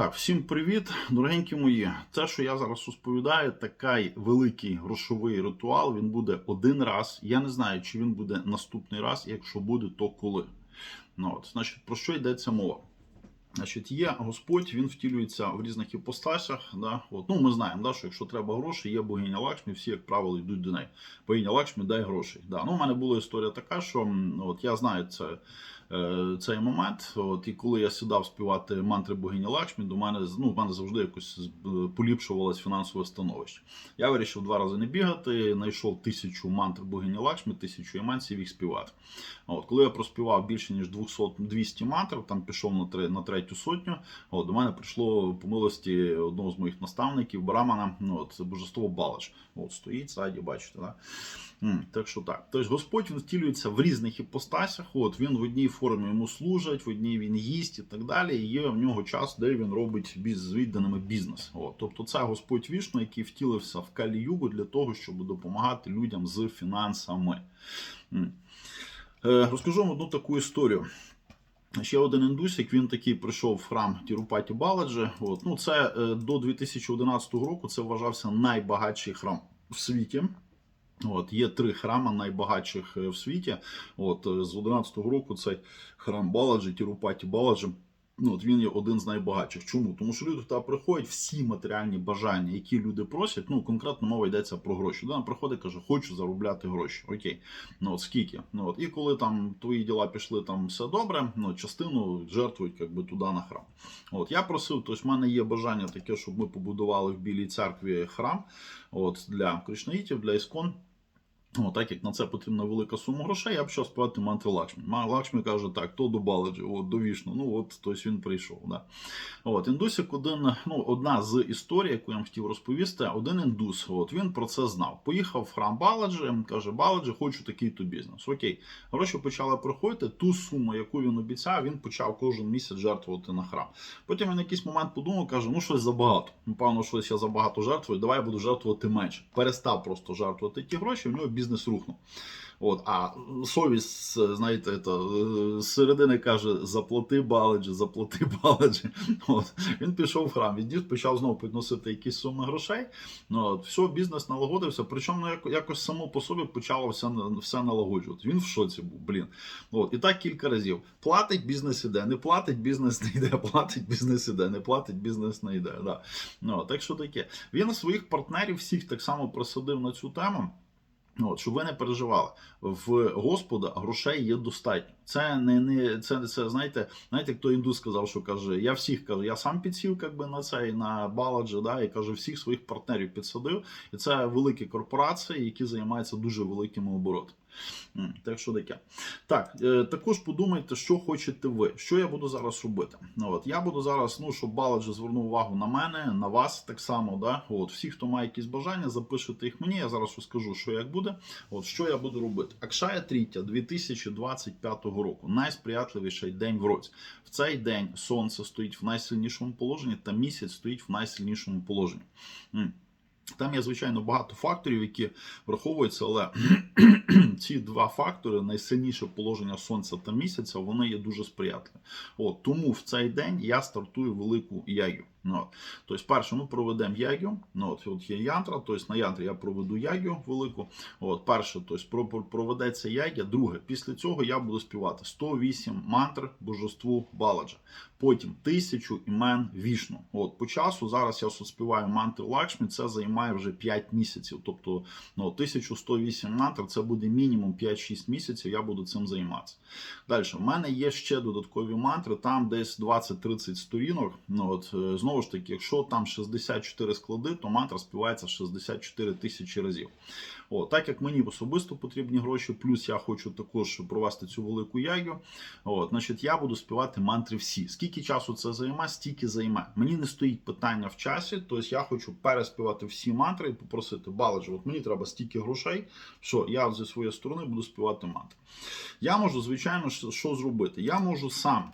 Так, всім привіт, дорогенькі мої. Те, що я зараз розповідаю, такий великий грошовий ритуал. Він буде один раз. Я не знаю, чи він буде наступний раз. Якщо буде, то коли. Ну от, значить, про що йдеться мова? Значить, є Господь, він втілюється в різних іпостасях. Да? От, ну, ми знаємо, да, що якщо треба гроші, є богиня Лакшмі, всі, як правило, йдуть до неї. Богиня Лакшмі, дай гроші. Да. Ну, у мене була історія така, що от, я знаю це, цей момент. От, і коли я сідав співати мантри богині Лакшмі, до мене, ну, в мене завжди якось е, поліпшувалось фінансове становище. Я вирішив два рази не бігати, знайшов тисячу мантр богині Лакшмі, тисячу імен, їх співати. От, коли я проспівав більше ніж 200, 200 мантр, там пішов на, три, на третю сотню. От, до мене прийшло по милості одного з моїх наставників, Брамана, ну, от, божество Балаш. От стоїть ззаді, бачите, да? Так що так. Тобто Господь він втілюється в різних іпостасях. От він в одній формі йому служить, в одній він їсть і так далі. І є в нього час, де він робить біз, з відданими бізнес. От, тобто це Господь Вішну, який втілився в Калі-Югу для того, щоб допомагати людям з фінансами. Е, Розкажу вам одну таку історію. Ще один індусик, він такий прийшов в храм Тірупаті Баладжі. От. Ну, це е, до 2011 року це вважався найбагатший храм в світі. От, є три храми найбагатших е, в світі. От, е, з 11 року цей храм Баладжі, Тірупаті Баладжі. Ну, от він є один з найбагатших. Чому? Тому що люди туди приходять всі матеріальні бажання, які люди просять. Ну, конкретно мова йдеться про гроші. Людина приходить, каже, хочу заробляти гроші. Окей, ну от скільки? Ну от і коли там твої діла пішли, там все добре. Ну частину жертвують якби туди на храм. От я просив, тобто в мене є бажання таке, щоб ми побудували в білій церкві храм. От для кришнаїтів, для іскон. О, так як на це потрібна велика сума грошей, я почав співати мантри Лакшмі. Лакшмі каже, так, то до Баладжі, от, до. Ну от тобто він прийшов. Да. От, індусик один, ну, одна з історій, яку я вам хотів розповісти, один індус, от, він про це знав. Поїхав в храм Баладжі, каже, Баладжі, хочу такий-то бізнес. Окей, гроші почали приходити, ту суму, яку він обіцяв, він почав кожен місяць жертвувати на храм. Потім він якийсь момент подумав, каже, ну щось забагато. Напевно, щось я забагато жертвую, давай я буду жертвувати менше. Перестав просто жертвувати ті гроші, в нього бізнес рухнув. От, а совість, знаєте, то, е, середини каже: заплати баладжі, заплати баладжі. От, він пішов в храм, віддів, почав знову підносити якісь суми грошей. Ну, от, все, бізнес налагодився. Причому ну, як- якось само по собі почало все, все налагоджувати. Він в шоці був, блін. От, і так кілька разів. Платить, бізнес іде, не платить, бізнес не йде, платить, бізнес іде, не платить, бізнес не йде. Да. Ну, так що таке. Він своїх партнерів всіх так само присадив на цю тему. От, щоб ви не переживали, в Господа грошей є достатньо. Це не, не це, це знаєте, знаєте, той індус сказав, що каже: я всіх кажу, я сам підсів как би, на цей на Баладжі, да, і каже, всіх своїх партнерів підсадив. І це великі корпорації, які займаються дуже великими оборотами. Так що таке. Так, е, також подумайте, що хочете ви. Що я буду зараз робити? Ну, от, я буду зараз, ну, щоб Баладжі звернув увагу на мене, на вас так само. Да? От, всі, хто має якісь бажання, запишете їх мені. Я зараз розкажу, що як буде. От, що я буду робити. Акшая Тріття 2025 року. Найсприятливіший день в році. В цей день сонце стоїть в найсильнішому положенні, та місяць стоїть в найсильнішому положенні. Там є, звичайно, багато факторів, які враховуються, але ці два фактори, найсильніше положення сонця та місяця, вони є дуже сприятливі. От, тому в цей день я стартую велику ягю. Ну. Тобто, перше, ми проведемо ягю. Ну, от, от є янтра, тобто на янтрі я проведу ягю велику. От, перше, тобто, про- про- проведеться ягя. Друге, після цього я буду співати 108 мантр божеству Баладжа. Потім тисячу імен вішну. От, по часу зараз я співаю мантри Лакшмі, це займає вже 5 місяців. Тобто ну, 1108 мантр це буде мінімум 5-6 місяців, я буду цим займатися. Далі, в мене є ще додаткові мантри, там десь 20-30 сторінок. Ну, от, е, знову ж таки, якщо там 64 склади, то мантра співається 64 тисячі разів. О, так як мені особисто потрібні гроші, плюс я хочу також провести цю велику ягю. От, значить, я буду співати мантри всі. Скільки часу це займе, стільки займе. Мені не стоїть питання в часі, тобто я хочу переспівати всі мантри і попросити Баладжа, от мені треба стільки грошей, що я зі своєї сторони буду співати мантри. Я можу, звичайно, що зробити? Я можу сам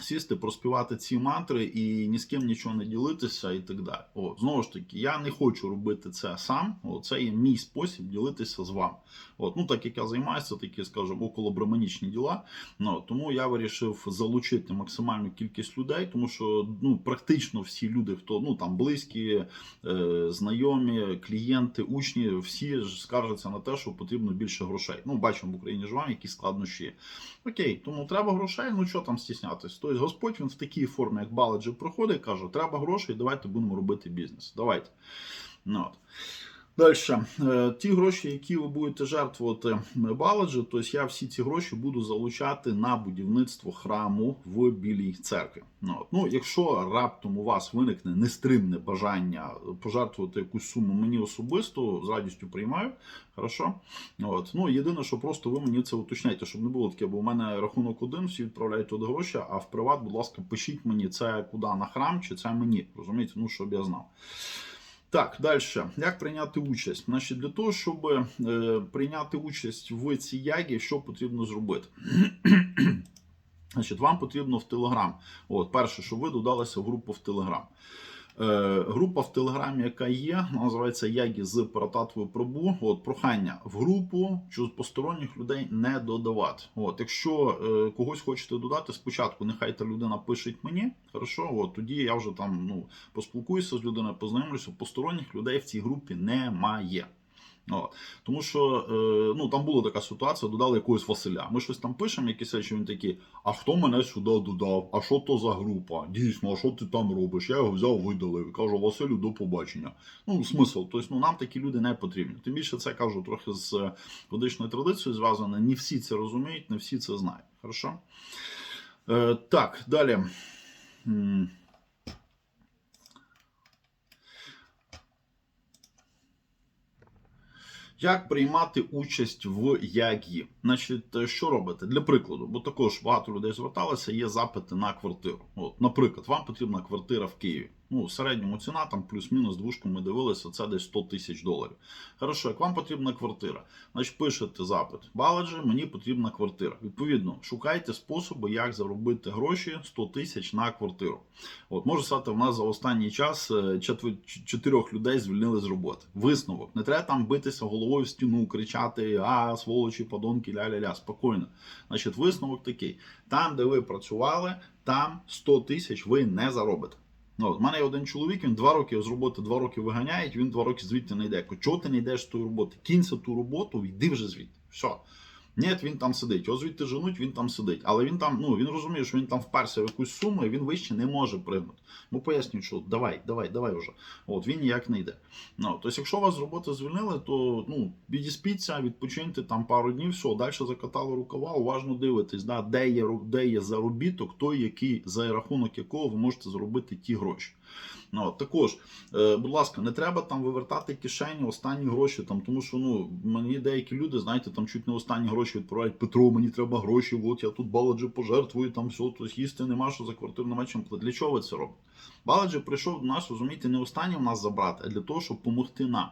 Сісти, проспівати ці мантри і ні з ким нічого не ділитися, і так далі. О, знову ж таки, я не хочу робити це сам. О, це є мій спосіб ділитися з вами. От, ну так як я займаюся, такі, скажімо, околобраманічні діла. Ну, тому я вирішив залучити максимальну кількість людей, тому що ну практично всі люди, хто ну там близькі, е, знайомі, клієнти, учні, всі ж скаржаться на те, що потрібно більше грошей. Ну, бачимо в Україні живемо, які складнощі. Окей, тому треба грошей. Ну що там стіснятись? Тобто Господь він в такій формі, як Баладжі, проходить, каже: треба грошей, давайте будемо робити бізнес. Давайте. Ну, от. Далі, ті гроші, які ви будете жертвувати Баладжі, тобто я всі ці гроші буду залучати на будівництво храму в Білій церкві. Ну, ну, якщо раптом у вас виникне нестримне бажання пожертвувати якусь суму мені особисто, з радістю приймаю. Хорошо? От. Ну, єдине, що просто ви мені це уточняйте, щоб не було таке, бо у мене рахунок один, всі відправляють туди гроші, а в приват, будь ласка, пишіть мені, це куди на храм, чи це мені. Розумієте? Ну, щоб я знав. Так, далі. Як прийняти участь? Значить, для того, щоб е, прийняти участь в цій ягі, що потрібно зробити? Значить, вам потрібно в Телеграм. От, перше, що ви додалися в групу в Телеграм. Е, група в Телеграмі, яка є, називається Ягі з Парататвою Пробу. От прохання в групу що посторонніх людей не додавати. От, якщо е, когось хочете додати, спочатку нехай та людина пише мені. Хорошо, от тоді я вже там ну поспілкуюся з людиною, познайомлюся. Посторонніх людей в цій групі немає. От. Тому що е, ну, там була така ситуація, додали якогось Василя. Ми щось там пишемо, якісь речі, він такий, а хто мене сюди додав? А що то за група? Дійсно, а що ти там робиш? Я його взяв, видалив. Кажу, Василю, до побачення. Ну, смисл. Тобто, ну, нам такі люди не потрібні. Тим більше це кажу трохи з е, ведичною традицією зв'язане. Не всі це розуміють, не всі це знають. Хорошо? Е, так, далі. Як приймати участь в ЯГІ? Значить, е, що робите? Для прикладу, бо також багато людей зверталося, є запити на квартиру. От, наприклад, вам потрібна квартира в Києві. Ну, середньому ціна там плюс-мінус двушку ми дивилися, це десь 100 тисяч доларів. Хорошо, як вам потрібна квартира, значить пишете запит. Баладжі, мені потрібна квартира. Відповідно, шукайте способи, як заробити гроші 100 тисяч на квартиру. От може стати, в нас за останній час е, чотирьох людей звільнили з роботи. Висновок. Не треба там битися головою в стіну, кричати: а, сволочі, подонки, ля-ля-ля. Спокійно. Значить, висновок такий: там, де ви працювали, там 100 тисяч ви не заробите. Ну, в мене один чоловік, він два роки з роботи, два роки виганяють, він два роки звідти не йде. Чого ти не йдеш з тої роботи? Кінься ту роботу, йди вже звідти. Все. Ні, він там сидить. Його звідти женуть, він там сидить. Але він там, ну він розуміє, що він там вперся в якусь суму, і він вище не може пригнути. Ну пояснюють, що давай, давай, давай вже. От він ніяк не йде. Ну, тобто, якщо вас з роботи звільнили, то ну відіспіться, відпочиньте там пару днів, все, далі закатали рукава, уважно дивитесь, да, де є де є заробіток, той, який за рахунок якого ви можете заробити ті гроші. Ну, також, е, будь ласка, не треба там вивертати кишені останні гроші, там, тому що ну, мені деякі люди, знаєте, там чуть не останні гроші відправляють. Петро, мені треба гроші, от я тут баладжі пожертвую, там все, то їсти нема, що за квартиру чим. Для чого ви це робите? Баладжі прийшов до нас, розумієте, не останнє в нас забрати, а для того, щоб допомогти нам.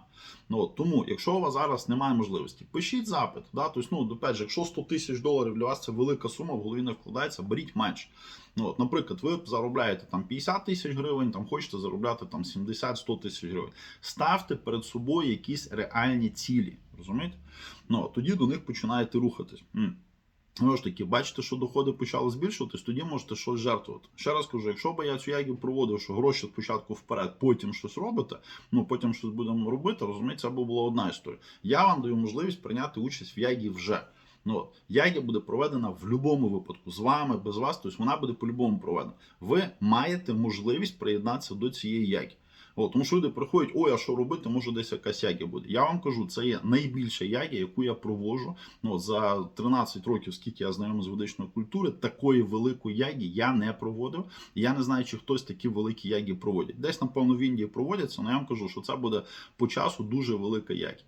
Ну, от, тому, якщо у вас зараз немає можливості, пишіть запит. Да? Тобто, ну, опять же, якщо 100 тисяч доларів для вас це велика сума, в голові не вкладається, беріть менше. Ну, от, наприклад, ви заробляєте там 50 тисяч гривень, там хочете заробляти там 70-100 тисяч гривень. Ставте перед собою якісь реальні цілі. Розумієте? Ну, тоді до них починаєте рухатись. Знову ж таки, бачите, що доходи почали збільшуватись, тоді можете щось жертвувати. Ще раз кажу, якщо би я цю ягів проводив, що гроші спочатку вперед, потім щось робите, ну потім щось будемо робити, розумієте, це б була одна історія. Я вам даю можливість прийняти участь в ягі вже. Ну, ягі буде проведена в будь-якому випадку, з вами, без вас, тобто вона буде по-любому проведена. Ви маєте можливість приєднатися до цієї ягі. От, тому що люди приходять, ой, а що робити, може десь якась ягі буде. Я вам кажу, це є найбільша ягі, яку я проводжу. Ну, за 13 років, скільки я знайомий з ведичної культури, такої великої ягі я не проводив. Я не знаю, чи хтось такі великі ягі проводять. Десь, напевно, в Індії проводяться, але я вам кажу, що це буде по часу дуже велика ягі.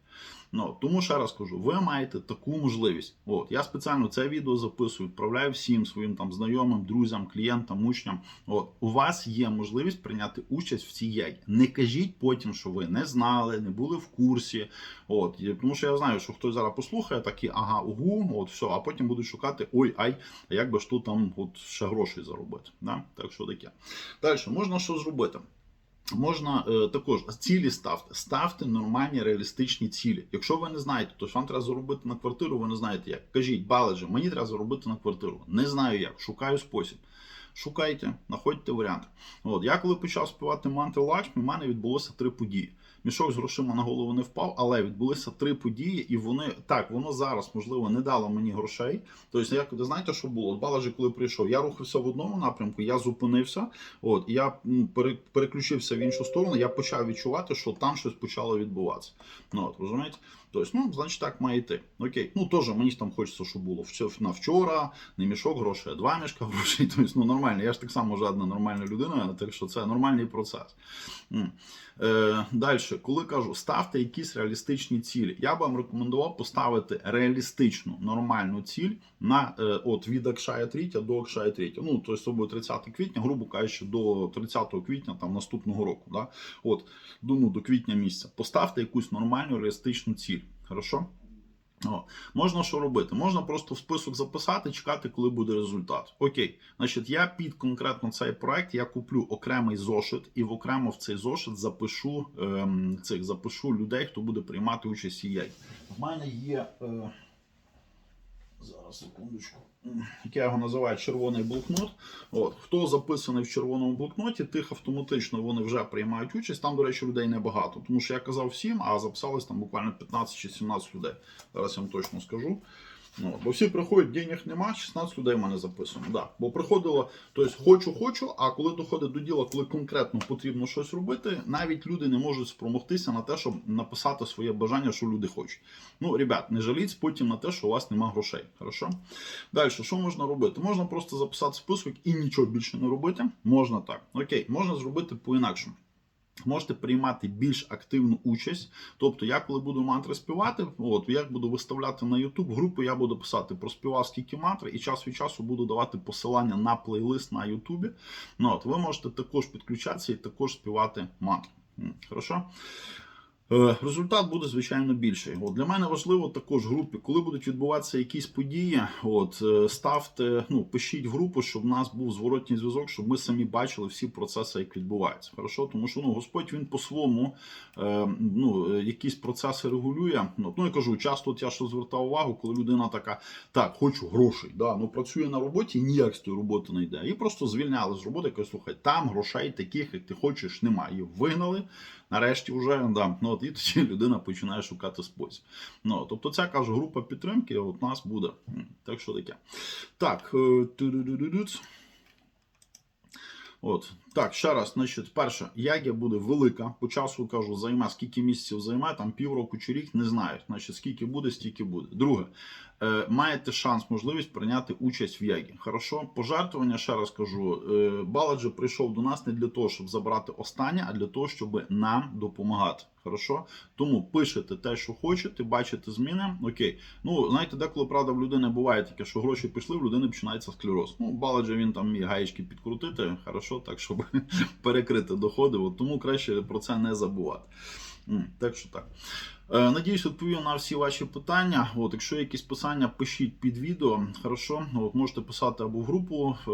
Ну, тому ще раз кажу, ви маєте таку можливість. От я спеціально це відео записую, відправляю всім своїм там знайомим, друзям, клієнтам, учням. От у вас є можливість прийняти участь в цій ягі. Не кажіть потім, що ви не знали, не були в курсі. От тому що я знаю, що хтось зараз послухає, такі ага, угу, от все, а потім будуть шукати ой, ай, а як би ж тут там от ще грошей заробити. Да? Так що таке. Далі можна що зробити. Можна е, також цілі ставте. Ставте нормальні реалістичні цілі. Якщо ви не знаєте, то вам треба заробити на квартиру, ви не знаєте як. Кажіть, баледже, мені треба заробити на квартиру. Не знаю як, шукаю спосіб. Шукайте, знаходьте варіанти. От я коли почав співати мантри Лакшмі, в мене відбулося три події. Мішок з грошима на голову не впав, але відбулися три події, і вони так, воно зараз можливо не дало мені грошей. Тобто, як ви знаєте, що було? Балажі, коли прийшов, я рухався в одному напрямку, я зупинився. От я пере- переключився в іншу сторону. Я почав відчувати, що там щось почало відбуватися. Ну от розумієте? Тобто, ну, значить, так має йти. Окей. Ну теж мені там хочеться, щоб було на вчора, не мішок грошей, а два мішка грошей. Тобто, ну нормально. Я ж так само жадна нормальна людина, так що це нормальний процес. Е, Далі, коли кажу, ставте якісь реалістичні цілі, я б вам рекомендував поставити реалістичну нормальну ціль на е, от від Акшая 3 до Акшая 3. Ну, тобто це буде 30 квітня, грубо кажучи, до 30 квітня там наступного року. Да? От, ну, до квітня місяця. Поставте якусь нормальну реалістичну ціль. Хорошо? О, можна що робити? Можна просто в список записати, чекати, коли буде результат. Окей, значить, я під конкретно цей проект я куплю окремий зошит, і в окремо в цей зошит запишу ем, цих запишу людей, хто буде приймати участь ЄЙ. В мене є. Е, зараз секундочку. Як я його називаю червоний блокнот. От хто записаний в червоному блокноті, тих автоматично вони вже приймають участь. Там, до речі, людей небагато. Тому що я казав всім, а записалось там буквально 15 чи 17 людей. Зараз я вам точно скажу. Ну, бо всі приходять, денег нема, 16 людей в мене записано. Да. Бо приходило, тобто хочу, хочу, а коли доходить до діла, коли конкретно потрібно щось робити, навіть люди не можуть спромогтися на те, щоб написати своє бажання, що люди хочуть. Ну, ребят, не жаліть потім на те, що у вас нема грошей. Хорошо? Далі, що можна робити? Можна просто записати список і нічого більше не робити. Можна так. Окей, можна зробити по-інакшому. Можете приймати більш активну участь. Тобто, я коли буду мантри співати, от я буду виставляти на YouTube групу, я буду писати про співав скільки мантри, і час від часу буду давати посилання на плейлист на YouTube. Ну, от, ви можете також підключатися і також співати мантри. Хорошо? Е, Результат буде звичайно більший. От для мене важливо також в групі, коли будуть відбуватися якісь події. От е, ставте, ну пишіть в групу, щоб в нас був зворотній зв'язок, щоб ми самі бачили всі процеси, як відбуваються. Хорошо, тому що ну Господь він по-своєму е, ну, е, якісь процеси регулює. Ну, ну я кажу, часто от я що звертав увагу, коли людина така, так, хочу грошей, да, ну працює на роботі, ніяк з тої роботи не йде. І просто звільняли з роботи, кажуть, слухай, там грошей таких, як ти хочеш, немає. Її вигнали. Нарешті вже да, ну от і тоді людина починає шукати спосіб. Ну тобто, ця кажу, група підтримки от нас буде. Так що таке. Так. е. От так, ще раз, значить, перше, ягія буде велика. По часу кажу, займе, скільки місяців займе, там півроку чи рік, не знаю. Значить, скільки буде, стільки буде. Друге, е, маєте шанс, можливість прийняти участь в ягі. Хорошо, пожертвування, ще раз кажу, е, Баладжи прийшов до нас не для того, щоб забрати останнє, а для того, щоб нам допомагати. Хорошо? Тому пишете те, що хочете, бачите зміни. Окей. Ну, знаєте, деколи правда в людини буває таке, що гроші пішли, в людини починається склероз. Ну, Баладжи він там міг гаєчки підкрутити, хорошо, так щоб перекрити доходи. От, тому краще про це не забувати. Так що так. Е, Надіюсь, відповів на всі ваші питання. От, якщо є якісь питання, пишіть під відео. Хорошо, от можете писати або в групу е,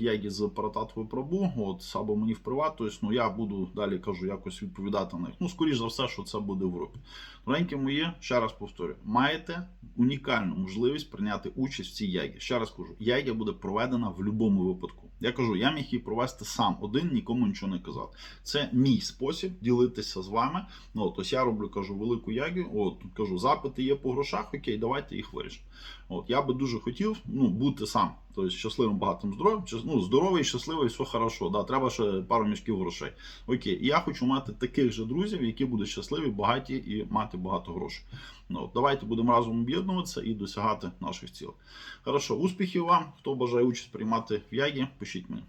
Ягі з Парататової Прабу, от або мені в приват. Тобто, ну я буду далі кажу якось відповідати на них. Ну, скоріш за все, що це буде в групі. Доренькі мої, ще раз повторюю, маєте унікальну можливість прийняти участь в цій ягі. Ще раз кажу, ягі буде проведена в будь-якому випадку. Я кажу, я міг її провести сам один, нікому нічого не казав. Це мій спосіб ділитися з вами. Ну, от, я роблю, кажу, велику ягу. От кажу, запити є по грошах, окей, давайте їх вирішимо. От я би дуже хотів ну, бути сам. Тобто щасливим, багатим, здоровим, щас- ну, здоровий, щасливий, все хорошо. Да, треба ще пару мішків грошей. Окей, і я хочу мати таких же друзів, які будуть щасливі, багаті і мати багато грошей. Ну, давайте будемо разом об'єднуватися і досягати наших цілей. Хорошо, успіхів вам. Хто бажає участь приймати в Ягі, пишіть мені.